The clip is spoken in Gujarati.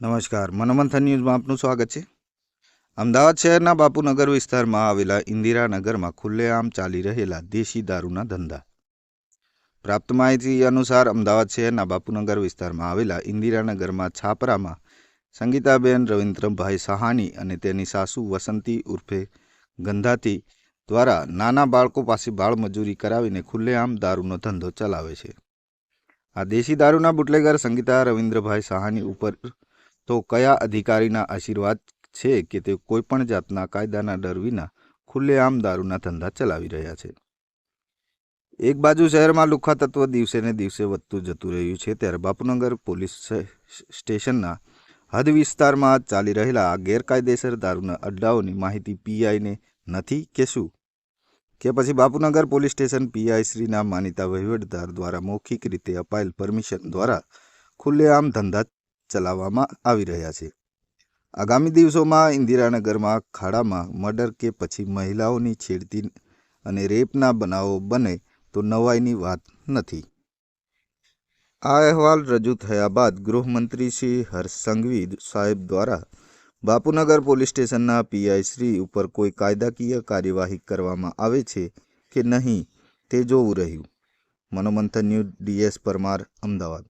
નમસ્કાર. મનોમંથન ન્યૂઝમાં આપનું સ્વાગત છે. અમદાવાદ શહેરના બાપુનગર વિસ્તારમાં આવેલા ઇન્દિરાનગરમાં ખુલ્લેઆમ ચાલી રહેલા દેશી દારૂના ધંધા. પ્રાપ્ત માહિતી અનુસાર અમદાવાદ શહેરના બાપુનગર વિસ્તારમાં આવેલા ઇન્દિરાનગરમાં છાપરામાં સંગીતાબેન રવિન્દ્રભાઈ સહાની અને તેની સાસુ વસંતી ઉર્ફે ગંધાતી દ્વારા નાના બાળકો પાસે બાળમજૂરી કરાવીને ખુલ્લેઆમ દારૂનો ધંધો ચલાવે છે. આ દેશી દારૂના બુટલેગર સંગીતા રવિન્દ્રભાઈ સહાની ઉપર તો કયા અધિકારીના આશીર્વાદ છે કે તે કોઈપણ જાતના કાયદાના ડર વિના ખુલ્લેઆમ દારૂના ધંધા ચલાવી રહ્યા છે? એક બાજુ શહેરમાં લુખા તત્વ દિવસે ને દિવસે વધતું જતું રહ્યું છે, ત્યારે બાપુનગર પોલીસ સ્ટેશનના હદ વિસ્તારમાં ચાલી રહેલા આ ગેરકાયદેસર દારૂના અડ્ડાઓની માહિતી પીઆઈને નથી કે શું? કે પછી બાપુનગર પોલીસ સ્ટેશન પીઆઈ શ્રીના માનીતા વહીવટદાર દ્વારા મૌખિક રીતે અપાયેલ પરમિશન દ્વારા ખુલ્લેઆમ ધંધા ચલાવવામાં આવી રહ્યા છે. આગામી દિવસોમાં ઇન્દિરાનગરમાં ખાડામાં મર્ડર કે પછી મહિલાઓની છેડતી અને રેપના બનાવો બને તો નવાઈની વાત નથી. આ અહેવાલ રજૂ થયા બાદ ગૃહમંત્રી શ્રી હર્ષ સાહેબ દ્વારા બાપુનગર પોલીસ સ્ટેશનના પીઆઈ શ્રી ઉપર કોઈ કાયદાકીય કાર્યવાહી કરવામાં આવે છે કે નહીં તે જોવું રહ્યું. Manomanthan news DS Parmar, Ahmedabad.